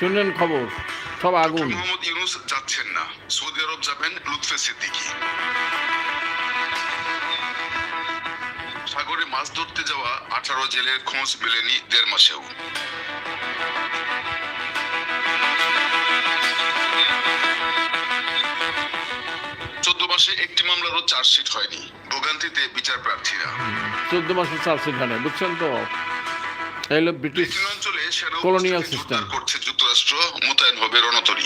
শুনলেন খবর সব আগুন। মোহাম্মদ ইউনুস যাচ্ছেন না। সৌদি আরব যাবেন লুৎফে সিদ্দিকী। সাগরে মাছ ধরতে যাওয়া আঠারো জেলের খোঁজ মেলেনি দেড় মাসেও। চোদ্দ মাসে একটি মামলারও চার্জশিট হয়নি। ভোগান্তিতে বিচার প্রার্থীরা। চোদ্দ মাসের চাল সেখানে বুঝছেন তো? এই হলো ব্রিটিশ system. জোরদার করছে যুক্তরাষ্ট্র মোতায়েন হবে রণতরী।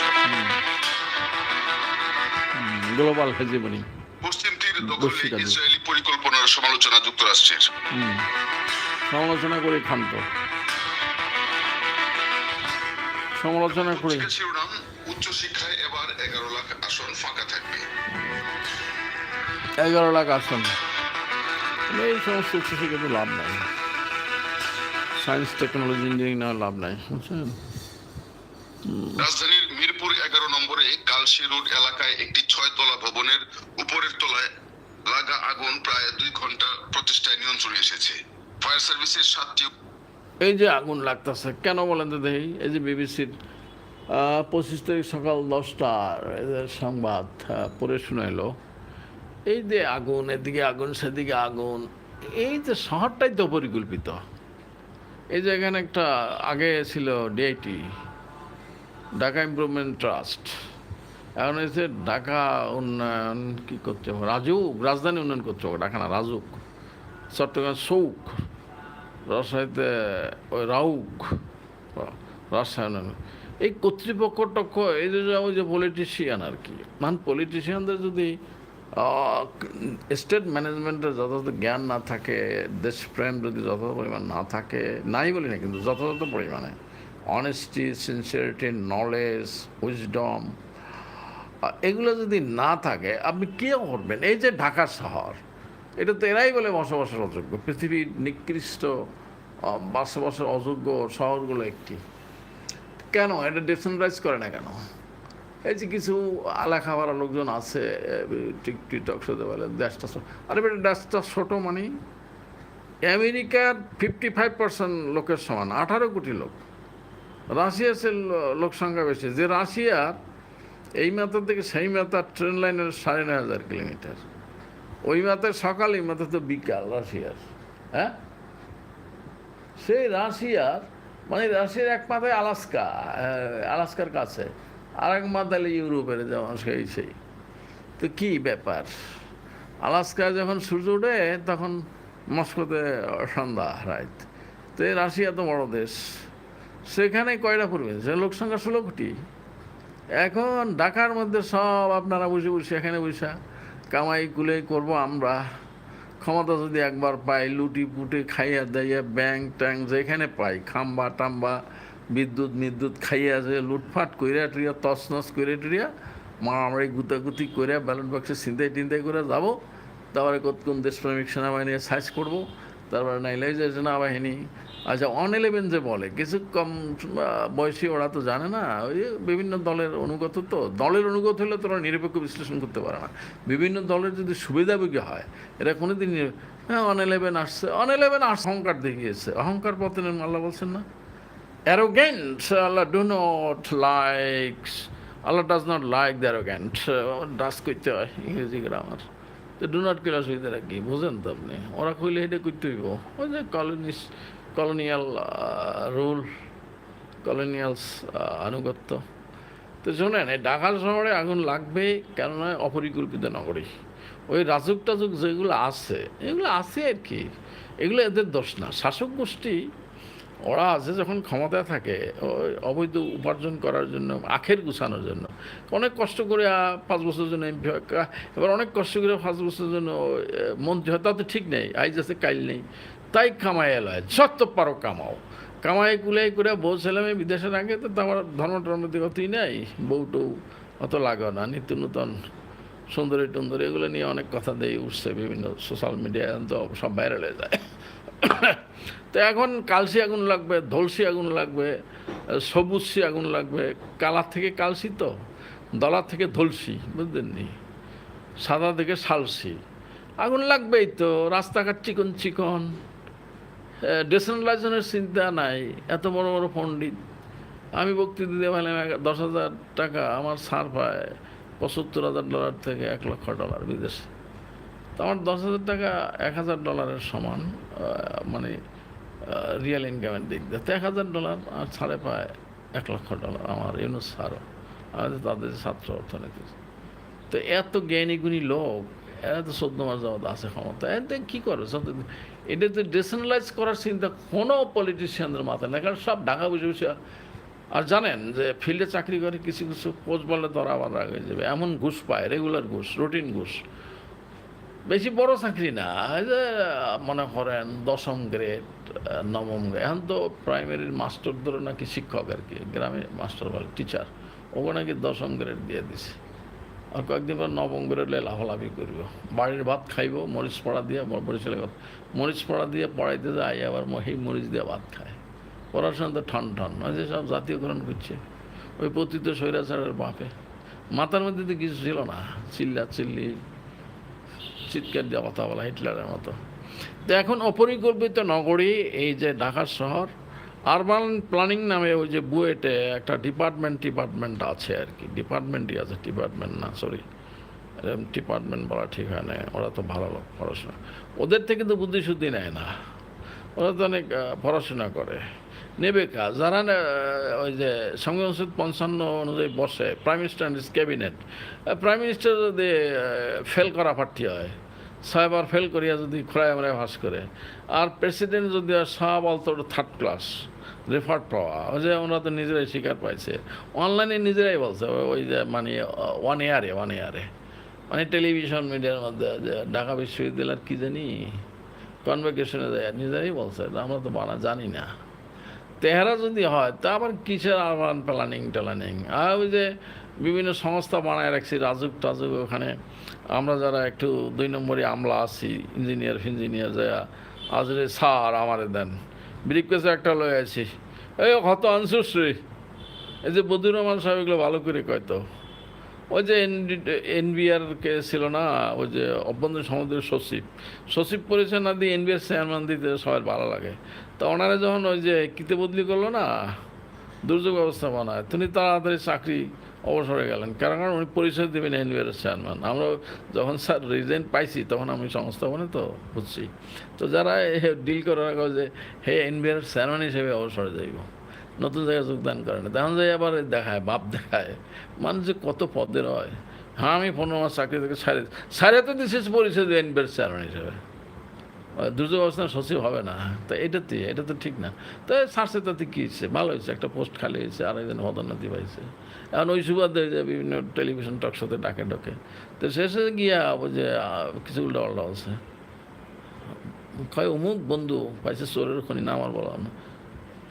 গ্লোবাল হেজিমনি পশ্চিম তীর দখলে ইসরায়েলি পরিকল্পনার সমালোচনা যুক্তরাষ্ট্রের। সমালোচনা করে ক্ষান্ত। সমালোচনা করে শিরোনাম উচ্চ শিক্ষায় এবার এগারো লাখ আসন ফাঁকা থাকবে। এগারো লাখ আসন। এই সমস্ত উচ্চশিক্ষাতে লাভ নাই। সায়েন্স টেকনোলজি ইঞ্জিনিয়ারিং নেওয়ার লাভ নাই বুঝছেন? রাজধানীর মিরপুর এগারো নম্বরে কালশি রোড এলাকায় একটি ছয়তলা ভবনের উপরের তলায় লাগা আগুন প্রায় দুই ঘণ্টা প্রতিষ্ঠায় নিয়ন্ত্রণে এসেছে। ফায়ার সার্ভিসের সাতটি এই যে আগুন লাগতেছে কেন বলেন তো দেখি? এই যে বিবিসির পঁচিশ তারিখ সকাল দশটার সংবাদ পড়ে শুনাইলো এই যে আগুন এদিকে আগুন সেদিকে আগুন এই যে শহরটাই তো পরিকল্পিত। এই যে এখানে একটা আগে ছিল ডিআইটি ঢাকা ইমপ্রুভমেন্ট ট্রাস্ট এখন এসে ঢাকা উন্নয়ন কি করতে হবে? রাজুক, রাজধানী উন্নয়ন করতে হবে, ঢাকা না, রাজুক। চট্টগ্রাম সৌক রাজশাহীতে ওই রাউক, রাজশাহী এই কর্তৃপক্ষ টক্ষ, এই যে ওই যে পলিটিশিয়ান আর কি। মান পলিটিশিয়ানদের যদি স্টেট ম্যানেজমেন্টের যথাযথ জ্ঞান না থাকে দেশপ্রেম যদি যথাযথ পরিমাণ না থাকে, নাই বলি না, কিন্তু যথাযথ পরিমাণে অনেস্টি সিনসিয়ারিটি নলেজ উইজডম এগুলো যদি না থাকে, আপনি কে করবেন? এই যে ঢাকা শহর, এটা তো এরাই বলে বসবাসের অযোগ্য। পৃথিবীর নিকৃষ্ট বসবাসের অযোগ্য শহরগুলো একটি। কেন? এটা ডিসেন্ট্রাইজ করে না কেন? এই যে কিছু আলা খাবার লোকজন আছে টিক টিকটক শুধু বলে দেশটা আরে বেটা দেশটা ছোটো মানে আমেরিকার ফিফটি ফাইভ পার্সেন্ট লোকের সমান, আঠারো কোটি লোক। রাশিয়ার সে লোক সংখ্যা বেশি। যে রাশিয়ার, এই মাথা থেকে সেই মাথা ট্রেন লাইনের সাড়ে নয় হাজার কিলোমিটার। ওই মাথা সকাল, এই মাথা তো বিকাল রাশিয়ার হ্যাঁ? সেই রাশিয়ার মানে রাশিয়ার এক মাথায় আলাস্কা আলাস্কার কাছে। আর এক মাথায় ইউরোপের যেমন সেই সেই তো কি ব্যাপার? আলাস্কায় যখন সূর্য ওঠে, তখন মস্কোতে সন্ধ্যা রাত তো রাশিয়া তো বড় দেশ। সেখানে কয়টা পড়বে সে লোক সংখ্যা ষোলো কোটি। এখন ঢাকার মধ্যে সব আপনারা বসে বসে এখানে বসে কামাই কুলে করব আমরা। ক্ষমতা যদি একবার পাই লুটি পুটে খাইয়া দাইয়া ব্যাংক ট্যাঙ্ক যেখানে পাই খাম্বা টাম্বা বিদ্যুৎ মিদ্যুৎ খাইয়া যে লুটফাট কইরা টুরিয়া তছনছ করে টুরিয়া মারামারি গুতাগুতি করে ব্যালট বক্সে চিন্তাই টিন্তাই করে যাব। তারপরে কত কোন দেশপ্রেমিক সেনাবাহিনী সাইজ করব। তারপরে নাইলে যে সেনাবাহিনী আচ্ছা অন ইলেভেন যে বলে কিছু কম বয়সী ওরা তো জানে না, ওই বিভিন্ন দলের অনুগত তো, দলের অনুগত হলে তোরা নিরপেক্ষ বিশ্লেষণ করতে পারে না। বিভিন্ন দলের যদি সুবিধাভোগী হয়, এরা কোনোদিন হ্যাঁ অন ইলেভেন আসছে অন ইলেভেন অহংকার দেখিয়েছে। অহংকার পতনের আল্লাহ বলছেন না? Arrogant Allah do not like Allah does not like the arrogant ডাস করতে হয়, ইংরেজি তো ডু নট কিলার সুবিধা রাখি বুঝেন তো আপনি। ওরা কইলে এটা করতে হইব। ওই যে কলোনিস কলোনিয়াল রুল কলোনিয়ালস আনুগত্য। তো শোনেন, এই ঢাকা শহরে আগুন লাগবে কেননা অপরিকল্পিত নগরী। ওই রাজুক টাজুক যেগুলো আছে, এগুলো আছে আর কি। এগুলো এদের দোষ না। শাসক গোষ্ঠী ওরা আছে যখন ক্ষমতায় থাকে অবৈধ উপার্জন করার জন্য, আখের গুছানোর জন্য। অনেক কষ্ট করে পাঁচ বছরের জন্য এমপি এবার অনেক কষ্ট করে পাঁচ বছরের জন্য মন্ত্রী হয়, তা তো ঠিক নেই আইজ আছে কাইল নেই। তাই কামাই এলায় যত পারো কামাও। কামাই কুলাই করে বউ, ছেলে মেয়ে বিদেশের আগে তো আমার ধর্ম টর্ম দিকে অতই নেই। বউ টৌ অত লাগে না, নিত্য নূতন সুন্দরী টুন্দরী এগুলো নিয়ে অনেক কথা দিয়ে উঠছে বিভিন্ন সোশ্যাল মিডিয়ায় তো সব ভাইরাল হয়ে যায়। তো এখন কালসি আগুন লাগবে, ধলসি আগুন লাগবে, সবুজসি আগুন লাগবে। কালার থেকে কালসি তো, দলার থেকে ধলসি বুঝলেন নি সাদা থেকে শালসি আগুন লাগবেই তো, রাস্তাঘাট চিকন চিকন। ডেসেন্ট্রালাইজেশনের চিন্তা নাই, এত বড় বড় পণ্ডিত। আমি বক্তৃতা দিতে পারলাম দশ হাজার টাকা আমার ছাড় পায় পঁচাত্তর হাজার ডলার থেকে এক লক্ষ ডলার বিদেশে। তো আমার দশ হাজার টাকা এক হাজার ডলারের সমান মানে রিয়েল ইনকামের দিক দিয়ে। তো এক হাজার ডলার আর ছাড়ে পায় এক লক্ষ ডলার আমার ইউনুস ছাড়ও আমাদের তাদের ছাত্র অর্থনীতি তো এত জ্ঞানী গুণী লোক, এরা তো চোদ্দ মাস যাওয়া আছে ক্ষমতা এতে কী করে? সব এটা তো ডিসেন্ট্রালাইজ করার চিন্তা কোনো পলিটিশিয়ানদের মাথায় না কারণ সব ঢাকা বসে বসে আর জানেন যে ফিল্ডে চাকরি করে কিছু কিছু পোস্ট বললে ধরা আবার হয়ে যাবে। এমন ঘুষ পায় রেগুলার ঘুষ রুটিন ঘুষ। বেশি বড় চাকরি না যে মনে করেন দশম গ্রেড নবম গ্রেড এখন তো প্রাইমারির মাস্টার ধরে নাকি শিক্ষক আর কি, গ্রামে মাস্টার বলে টিচার ওকে নাকি দশম গ্রেড দিয়ে দিছে। আর কয়েকদিন পর নবম গ্রেডে লাফালাফি করব। বাড়ির ভাত খাইব, মরিচ পড়া দিয়ে বরিশালের কথা, মরিচ পড়া দিয়ে পড়াইতে যায়, আবার সেই মরিচ দিয়ে ভাত খায়। পড়াশোনা তো ঠন ঠন যে সব জাতীয়করণ করছে, ওই পতিত স্বৈরাচারের বাপে। মাথার মধ্যে তো কিছু ছিল না, চিল্লা চিল্লি চিৎকার দেওয়া কথা বলা, হিটলারের মতো। তো এখন অপরিকল্পিত নগরী, এই যে ঢাকা শহর আরবান প্ল্যানিং নামে ওই যে বুয়েটে একটা ডিপার্টমেন্ট ডিপার্টমেন্ট আছে আর কি। ডিপার্টমেন্টই আছে ডিপার্টমেন্ট না সরি ডিপার্টমেন্ট বলা ঠিক হয় না, ওরা তো ভালো লোক, পড়াশোনা। ওদের থেকে তো বুদ্ধি শুদ্ধি নেয় না। ওরা তো অনেক পড়াশোনা করে। নেবে কাজ যারা ওই যে সংসদ পঞ্চান্ন অনুযায়ী বসে prime minister cabinet prime minister যদি ফেল করা প্রার্থী হয় ছয়বার ফেল করিয়া যদি খোড়ায় আমরা ভাস করে। আর প্রেসিডেন্ট যদি সব অল্প থার্ড ক্লাস রেফার্ড পাওয়া। ওই যে ওরা তো নিজেরাই স্বীকার পাইছে। অনলাইনে নিজেরাই বলছে, ওই যে মানে ওয়ান ইয়ারে ওয়ান ইয়ারে মানে টেলিভিশন মিডিয়ার মধ্যে, যে ঢাকা বিশ্ববিদ্যালয়ের কী জানি কনভেকেশনে যায়, নিজেরাই বলছে। আমরা তো বানা জানি না। তেহারা যদি হয়, তা আবার কিসের আহ্বান প্ল্যানিং ট্যালানিং? আর ওই যে বিভিন্ন সংস্থা বানায় রাখছি, রাজুক টাজুক ওখানে। আমরা যারা একটু দুই নম্বরে আমলা আছি ইঞ্জিনিয়ার ফিঞ্জিনিয়ার যা আজরে সার আমারে দেন। ব্রিকপেসে একটা লয়ে আছি এই হত আনসুশ্রী। এই যে বদুর রহমান সাহেব এগুলো ভালো করে কয় তো। ওই যে এনবিআর কে ছিল না, ওই যে অভ্যন্তরীণ সমুদ্রের সচিব সচিব পরিচয় না দিয়ে এনবিআর চেয়ারম্যান দিতে সবার ভালো লাগে। তো ওনারা যখন ওই যে কিতে বদলি করল না, দুর্যোগ ব্যবস্থাপনায়, তিনি তাড়াতাড়ি চাকরি অবসরে গেলেন। কারণ কারণ উনি পরিচয় দেবেন এনবিআর চেয়ারম্যান। আমরা যখন স্যার রিজাইন পাইছি, তখন আমি সংস্থাপনে তো বুঝছি। তো যারা ডিল করার যে, হে, এনবিআর চেয়ারম্যান হিসেবে অবসরে যাইব। নতুন জায়গায় যোগদান করে না। তখন যাই আবার দেখায় বাপ দেখায়। মানুষ যে কত পদের হয়। হ্যাঁ আমি পনেরো মাস চাকরি থেকে ছাড়ে ছাড়ে তো দিয়েছিস পরিচয় এনবিআর চেয়ারম্যান হিসেবে। দুর্যোগ অবস্থান সচিব হবে না। তো এটাতে এটা তো ঠিক না। তো সারছে তাতে কী হচ্ছে ভালো হয়েছে। একটা পোস্ট খালি হয়েছে আর একজন পদোন্নতি পাইছে। এখন ওই সুবাদে যে বিভিন্ন টেলিভিশন টক সাথে ডাকে ডকে। তো শেষে গিয়া যে কিছু উল্টা পাল্টা আছে কয়, অমুক বন্ধু পাইছে চোরের খনি না আমার বলা না।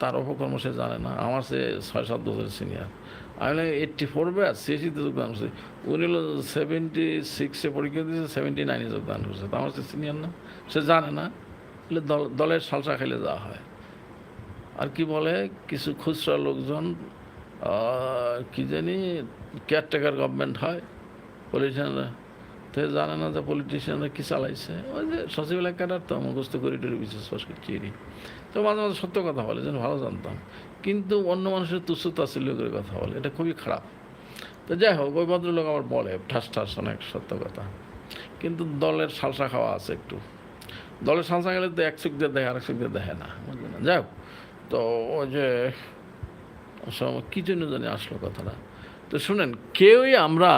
তার অপকর্ম সে জানে না। আমার সে ছয় সাত বছরের সিনিয়র আমি এইট্টি ফোর ব্যাচ সিএসিতে যোগদান করছে। উনি হলো সেভেন্টি সিক্সে পরীক্ষা দিয়েছে সেভেন্টি নাইনে যোগদান করছে। তো আমার সে সিনিয়র না। সে জানে না। দল, দলের সালসা খেলে যাওয়া হয়। আর কি বলে, কিছু খুচরা লোকজন কি জানি কেয়ারটেকার গভর্নমেন্ট হয় পলিটিশিয়ানরা তো জানে না যে পলিটিশিয়ানরা কী চালাইছে। ওই যে সচিবালয় ক্যাডার তো, মুখস্থ করিডোরে বিশেষ চিনি। তো মাঝে মাঝে সত্য কথা বলে, যেন ভালো জানতাম। কিন্তু অন্য মানুষের তুচ্ছ তাচ্ছিল্য করে কথা বলে, এটা খুবই খারাপ। তো যাই হোক, ওই ভদ্রলোক আবার বলে, ঠাস ঠাস, অনেক সত্য কথা। কিন্তু দলের সালসা খাওয়া আছে একটু। দলের সালসা গেলে তো এক চোখ দিয়ে দেখে, আরেক চোখ দিয়ে দেখে না বুঝলেন না? যাই হোক, তো ওই যে কি জন্য জানি আসলো কথাটা। তো শুনেন, কেউই আমরা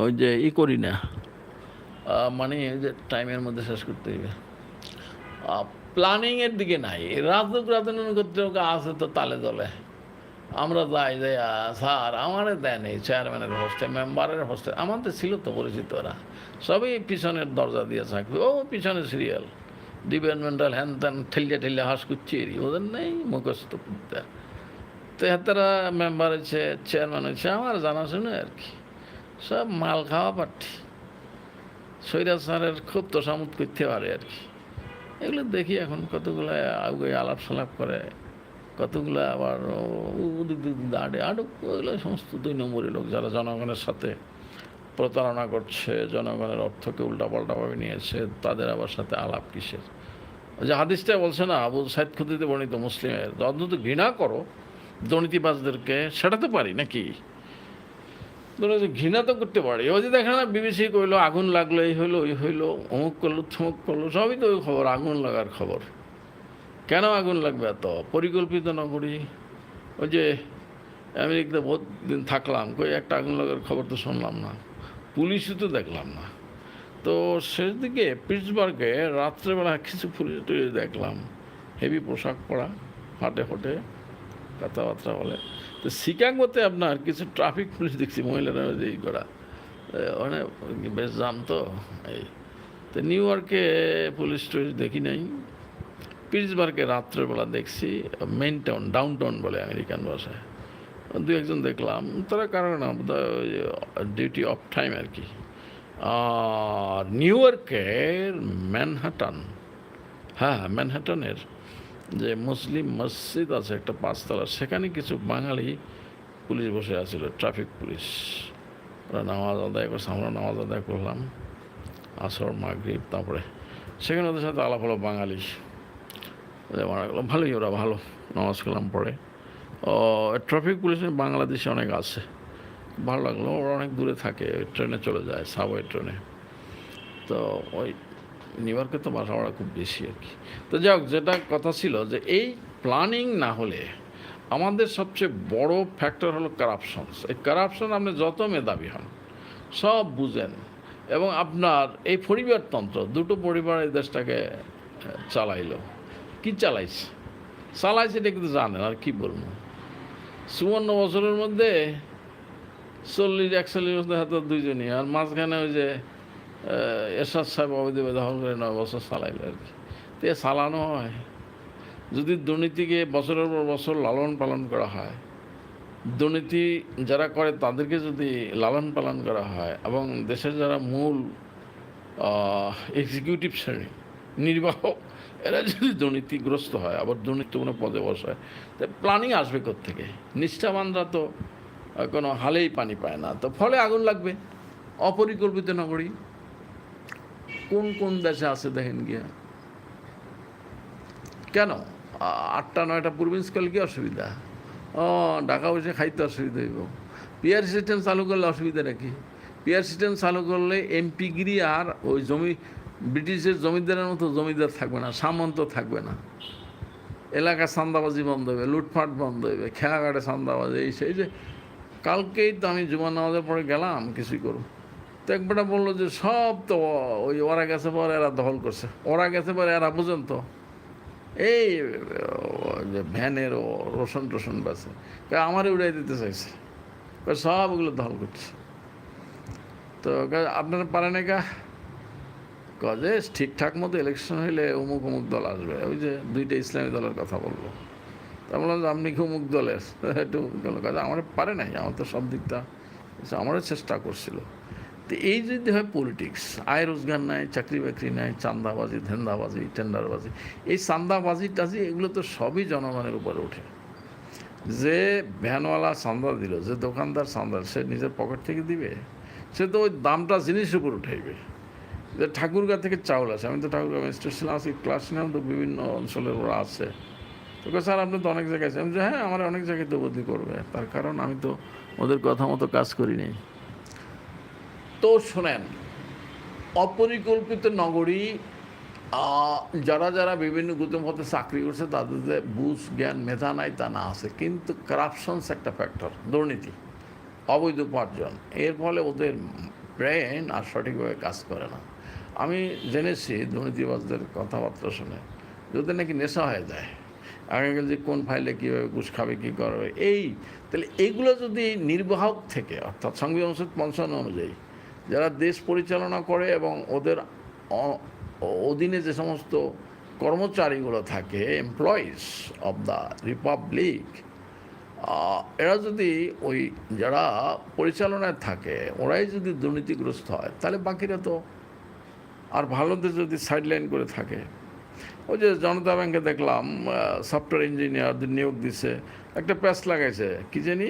ওই যে ই করি না। মানে যে টাইমের মধ্যে শেষ করতে হবে প্ল্যানিংয়ের দিকে নাই। রাজনৈতিক রাজনৈতিক কর্তৃপক্ষ আছে তো তালে দলে। আমরা যাই যে স্যার, আমারে এই চেয়ারম্যানের হোস্টে, মেম্বারের হোস্টে। আমাদের ছিল তো পরিচিত ওরা। সবই পিছনের দরজা দিয়ে থাকবে। ও, পিছনে সিরিয়াল ডিপার্টমেন্টাল হ্যান ত্যান ঠেলিয়ে ঠেলিয়ে হাস করছি ওদের নেই মুখস্থ বিদ্যা তো হাতারা মেম্বার হচ্ছে চেয়ারম্যান হচ্ছে আমার জানাশোনা আর কি। সব মাল খাওয়া পাঠি সৈরাজ স্যারের খুব তোষামুত করতে পারে আর কি। এগুলো দেখি এখন কতগুলো আগে আলাপ সালাপ করে, কতগুলো আবার উদিক দিক দাঁড়ে আটক ওইগুলো সমস্ত দুই নম্বরই লোক যারা জনগণের সাথে প্রতারণা করছে, জনগণের অর্থকে উল্টাপাল্টাভাবে নিয়েছে, তাদের আবার সাথে আলাপ কিসের? যে হাদিসটা বলছে না, আবু সাইদ খুদিতে বর্ণিত মুসলিমের অন্তত ঘৃণা করো, দুর্নীতিবাজদেরকে সেটা তো পারি নাকি? ঘৃণা তো করতে পারি। ওই যে দেখে না, বিবিসি কইলো, আগুন লাগল, এই হইল, ওই হইল, অমুক করল থমুক করল, সবই তো ওই খবর, আগুন লাগার খবর। কেন আগুন লাগবে এত? পরিকল্পিত নগরী ওই যে আমেরিকাতে বহুত দিন থাকলাম, কই একটা আগুন লাগার খবর তো শুনলাম না। পুলিশও তো দেখলাম না। তো শেষ দিকে পিটসবার্গে রাত্রেবেলা কিছু পুলিশ টুলিশ দেখলাম। হেভি পোশাক পরা হাটে হাটে কথাবার্তা বলে। তো শিকাগোতে আপনার কিছু ট্রাফিক পুলিশ দেখছি, মহিলারা যে করা। অনেক বেশ জাম তো, এই। তো নিউ ইয়র্কে পুলিশ টুলিশ দেখি নাই। পিটসবার্গে রাত্রেবেলা দেখছি মেন টাউন ডাউন টাউন বলে আমেরিকান ভাষায়। দু একজন দেখলাম, তারা কারণ ডিউটি অফ টাইম আর কি। আর নিউ ইয়র্কের ম্যানহাটন হ্যাঁ ম্যানহাটনের যে মুসলিম মসজিদ আছে, একটা পাঁচতলা। সেখানে কিছু বাঙালি পুলিশ বসে আছিল, ট্রাফিক পুলিশ। ওরা নামাজ আদায় করছে, আমরা নামাজ আদায় করলাম, আসর, মাগরিব, তারপরে সেখানে ওদের সাথে আলাপ হলো বাঙালি। ভালোই, ওরা ভালো, নামাজ কালাম পড়ে। ও, ট্রাফিক পুলিশের বাংলাদেশে অনেক আছে। ভালো লাগল, ওরা অনেক দূরে থাকে ট্রেনে চলে যায়, সাবওয়ে ট্রেনে। তো ওই নিউ ইয়র্কে তো বাসা ভাড়া খুব বেশি আর কি। তো যাই হোক, যেটা কথা ছিল যে এই প্ল্যানিং না হলে আমাদের সবচেয়ে বড় ফ্যাক্টর হলো কারাপশনস এই কারাপশন আপনি যত মেধাবী হন, সব বুঝেন এবং আপনার এই পরিবারতন্ত্র দুটো পরিবার এই দেশটাকে চালাইলো। কি চালাইছে? চালাইছে এটা কিন্তু জানেন, আর কি বলব? চুয়ান্ন বছরের মধ্যে চল্লিশ, একচল্লিশ বছর হাতে দুইজনই, আর মাঝখানে ওই যে এরশাদ সাহেব অবৈধভাবে দখল করে নয় বছর চালাইলো আর কি। তো এ চালানো হয়। যদি দুর্নীতিকে বছরের পর বছর লালন পালন করা হয়, দুর্নীতি যারা করে তাদেরকে যদি লালন পালন করা হয় এবং দেশের যারা মূল এক্সিকিউটিভ শ্রেণি, নির্বাহক, এরা যদি দুর্নীতিগ্রস্ত হয়, আবার দুর্নীতিপূর্ণ পদে বসায়, তো প্ল্যানিং আসবে থেকে নিষ্ঠাবানরা তো কোনো হালেই পানি পায় না। তো ফলে আগুন লাগবে। অপরিকল্পিত নগরী। কোন কোন দেশে আছে দেখেন গিয়া? কেন? আটটা নয়টা করলে কি অসুবিধা? ও, ঢাকা বসে খাইতে অসুবিধা হইব। পিয়ার সিস্টেম চালু করলে অসুবিধা নাকি পিয়ার সিস্টেম চালু করলে এমপিগিরি আর ওই জমি, ব্রিটিশের জমিদারের মতো জমিদার থাকবে না, সামন্ত থাকবে না। এলাকার সান্দাবাজি বন্ধ হবে লুটফাট বন্ধ হবে খেয়াঘাটে সান্দাবাজি এই সেই যে, কালকেই তো আমি জুমা নামাজের পরে গেলাম, কিছুই করব তো একবারটা বলল যে সব তো ওই ওরা গেছে পরে এরা দখল করছে। ওরা গেছে পরে এরা বুঝেন তো। এই যে ভ্যানের ও রোশন টোশন বাসে আমারে উড়াই দিতে চাইছে। সব ওগুলো দখল করছে। তো আপনারা পারেন একা? কাজে ঠিকঠাক মতো ইলেকশন হইলে অমুক অমুক দল আসবে। ওই যে দুইটা ইসলামী দলের কথা বলল। তা বললাম যে, আপনি কি অমুক দলের? একটু আমার পারে নাই, আমার তো সব দিকটা। আমারও চেষ্টা করছিল। তো এই যদি হয় পলিটিক্স আয় রোজগার নাই, চাকরি বাকরি নাই চান্দাবাজি ধান্দাবাজি, টেন্ডারবাজি, এই চান্দাবাজি টাজি এগুলো তো সবই জনগণের উপরে ওঠে। যে ভ্যানওয়ালা চান্দা দিল, যে দোকানদার চান্দা সে নিজের পকেট থেকে দিবে, সে তো ওই দামটা জিনিসের উপর উঠাইবে। যে ঠাকুরগা থেকে চাউল আছে আমি তো ঠাকুরগা ছিলাম আজকে ক্লাস নিলাম তো বিভিন্ন অঞ্চলের ওরা আছে। তো স্যার, আপনি তো অনেক জায়গায় আছেন। আমি যে হ্যাঁ আমার অনেক জায়গায় তো বদলি করবে। তার কারণ আমি তো ওদের কথা মতো কাজ করি নাই। তো শোনেন, অপরিকল্পিত নগরী যারা যারা বিভিন্ন গুতম পথে চাকরি করছে, তাদের যে বুঝ, জ্ঞান, মেধা নাই তা না আছে। কিন্তু কারাপশনস একটা ফ্যাক্টর দুর্নীতি, অবৈধ উপার্জন। এর ফলে ওদের ব্রেন আর সঠিকভাবে কাজ করে না। আমি জেনেছি দুর্নীতিবাজদের কথাবার্তা শুনে, যদি নাকি নেশা হয়ে যায় আগামীকাল যে কোন ফাইলে কীভাবে ঘুষ খাবে, কী করবে, এই, তাহলে এইগুলো যদি নির্বাহক থেকে, অর্থাৎ সংবিধান পঞ্চান্ন অনুযায়ী যারা দেশ পরিচালনা করে এবং ওদের অধীনে যে সমস্ত কর্মচারীগুলো থাকে এমপ্লয়িজ অব দ্য রিপাবলিক এরা যদি ওই যারা পরিচালনায় থাকে, ওরাই যদি দুর্নীতিগ্রস্ত হয়, তাহলে বাকিরা তো আর ভালোদের যদি সাইডলাইন করে থাকে। ওই যে জনতা ব্যাংকে দেখলাম সফটওয়্যার ইঞ্জিনিয়ারদের নিয়োগ দিছে, একটা প্যাস লাগাইছে, কি জানি?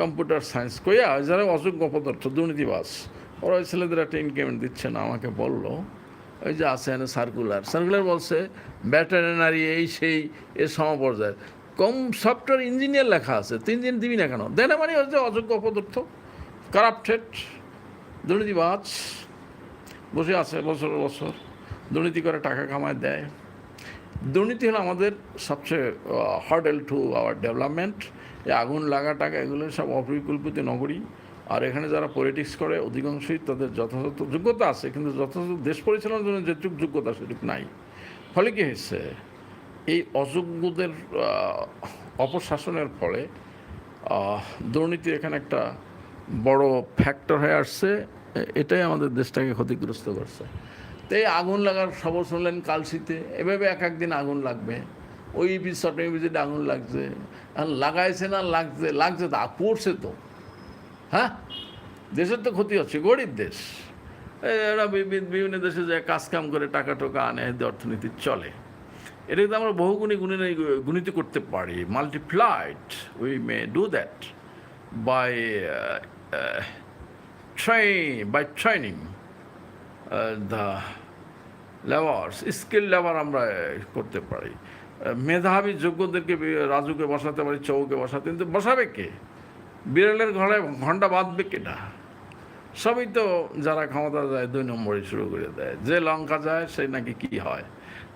কম্পিউটার সায়েন্স কইয়া যারা অযোগ্য পদার্থ দুর্নীতিবাস ওরা ওই ছেলেদের একটা ইনক্রিমেন্ট দিচ্ছে না, আমাকে বলল, ওই যে আছে না সার্কুলার সার্কুলার বলছে ব্যাটারিনারি এই সেই এর সমপর্যায়ে। কম সফটওয়্যার ইঞ্জিনিয়ার লেখা আছে তিন দিন দিবি না কেন? দেয় মানে হচ্ছে অযোগ্য অপদার্থ। কারাপ্টেড দুর্নীতিবাজ, বসে আছে বছর বছর, দুর্নীতি করে টাকা কামায় দেয়। দুর্নীতি হলো আমাদের সবচেয়ে হার্ডেল টু আওয়ার ডেভেলপমেন্ট এই আগুন লাগা টাকা, এগুলো সব অপরিকল্পিত নগরী। আর এখানে যারা পলিটিক্স করে, অধিকাংশই তাদের যথাযথ যোগ্যতা আছে, কিন্তু যথাযথ দেশ পরিচালনার জন্য যেটুকু যোগ্যতা, সেটুকু নাই। ফলে কী হয়েছে? এই অযোগ্যদের অপশাসনের ফলে দুর্নীতি এখানে একটা বড় ফ্যাক্টর হয়ে আসছে। এটাই আমাদের দেশটাকে ক্ষতিগ্রস্ত করছে। তো এই আগুন লাগার খবর শুনলেন কালসিতে এভাবে এক একদিন আগুন লাগবে। ওই ইপিজ সটন ইপিজেড আগুন লাগছে। লাগাইছে না লাগছে? লাগছে তো, পড়ছে তো। হ্যাঁ? দেশের তো ক্ষতি হচ্ছে, গরিব দেশ। এরা বিভি- বিভিন্ন দেশে যায় কাজ কাম করে টাকা টোকা আনে অর্থনীতি চলে। এটা কিন্তু আমরা বহুগুণে গুণে গুণিত করতে পারি। Multiplied we may do that by train by training the labours skill labour আমরা করতে পারি। মেধাবী যোগ্যদেরকে রাজুকে বসাতে পারি, চৌকে বসাতে, কিন্তু বসাবে কে? বিড়ালের ঘরে ঘণ্টা বাঁধবে কেটা সবই তো যারা ক্ষমতা যায় দুই নম্বরে শুরু করে দেয়। যে লঙ্কা যায় সেই নাকি কি হয়?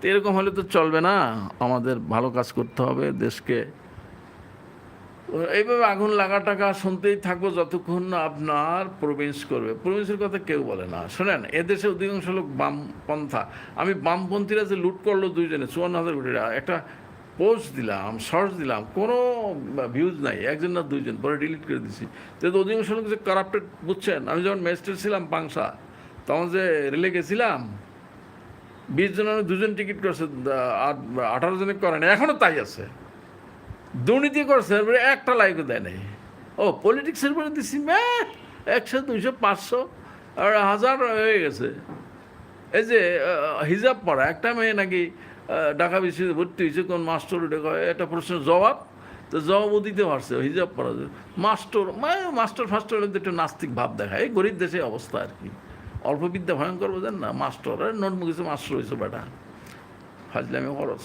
তো এরকম হলে তো চলবে না। আমাদের ভালো কাজ করতে হবে দেশকে। এইভাবে আগুন লাগা টাকা শুনতেই থাকব যতক্ষণ না আপনার প্রভিন্স করবে। প্রভিন্সের কথা কেউ বলে না। শোনেন, এদেশে অধিকাংশ লোক বামপন্থা। আমি বামপন্থীরা যে লুট করল দুইজনে, চুয়ান্ন হাজার কোটি টাকা। একটা পোস্ট দিলাম শর্টস দিলাম, কোনো ভিউজ নাই, একজন না দুইজন, পরে ডিলিট করে দিছি। তো অধিকাংশ লোক যে কারাপ্টেড বুঝছেন, আমি যখন ম্যাজিস্ট্রেট ছিলাম পাংশা তখন যে রেলে গেছিলাম, বিশ জন দুজন টিকিট করছে আঠারো জনে করে না এখনও তাই আছে। দুর্নীতি করছে এরপরে একটা লাইকও দেয় নাই। ও পলিটিক্সের পরে দিছি, ম্যাঁ, একশো, দুইশো, পাঁচশো, আর হাজার হয়ে গেছে। এই যে হিজাব পড়া একটা মেয়ে নাকি ঢাকা বিশ্ববিদ্যালয়ে ভর্তি হয়েছে, কোন মাস্টার কয়, একটা প্রশ্নের জবাব, তো জবাবও দিতে পারছে, হিজাব পড়া মাস্টার মানে মাস্টার, ফাস্টার একটু নাস্তিক ভাব দেখায়। এই গরিব দেশে অবস্থা আর কি। অল্প বিদ্যা ভয়ঙ্কর বোঝেন না, মাস্টার, আর নোট মুখেছে মাস্টার হয়েছে বেটা। ফাজলামি খরচ।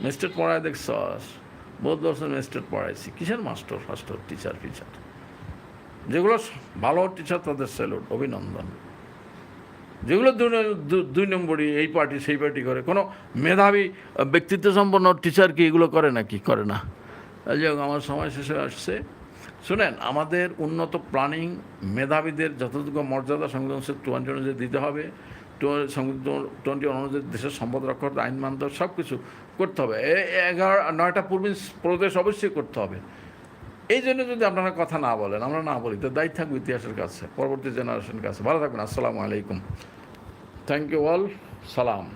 মেস্টেট পড়ায় দেখছস বহুত বছর মেস্টেট পড়াইছি। কিসের মাস্টার, ফাস্টার, টিচার, ফিচার? যেগুলো ভালো টিচার তাদের স্যালুট অভিনন্দন। যেগুলো দুই নম্বরই, এই পার্টি, সেই পার্টি করে। কোনো মেধাবী ব্যক্তিত্ব সম্পন্ন টিচার কি এগুলো করে নাকি? করে না। যাই আমার সময় শেষে আসছে। শুনেন, আমাদের উন্নত প্ল্যানিং মেধাবীদের যতটুকু মর্যাদা সংবিধান টোয়েন্টি অনুযায়ী দিতে হবে। টোয়েন্টি অনুযায়ী দেশের সম্পদ রক্ষা আইন মানতে সব কিছু করতে হবে। এগারো, নয়টা প্রভিন্স প্রদেশ অবশ্যই করতে হবে। এই জন্য যদি আপনারা কথা না বলেন, আমরা না বলি, তো দায়িত্ব থাকব ইতিহাসের কাছে, পরবর্তী জেনারেশনের কাছে। ভালো থাকবেন, আসসালামু আলাইকুম। থ্যাংক ইউ অল সালাম।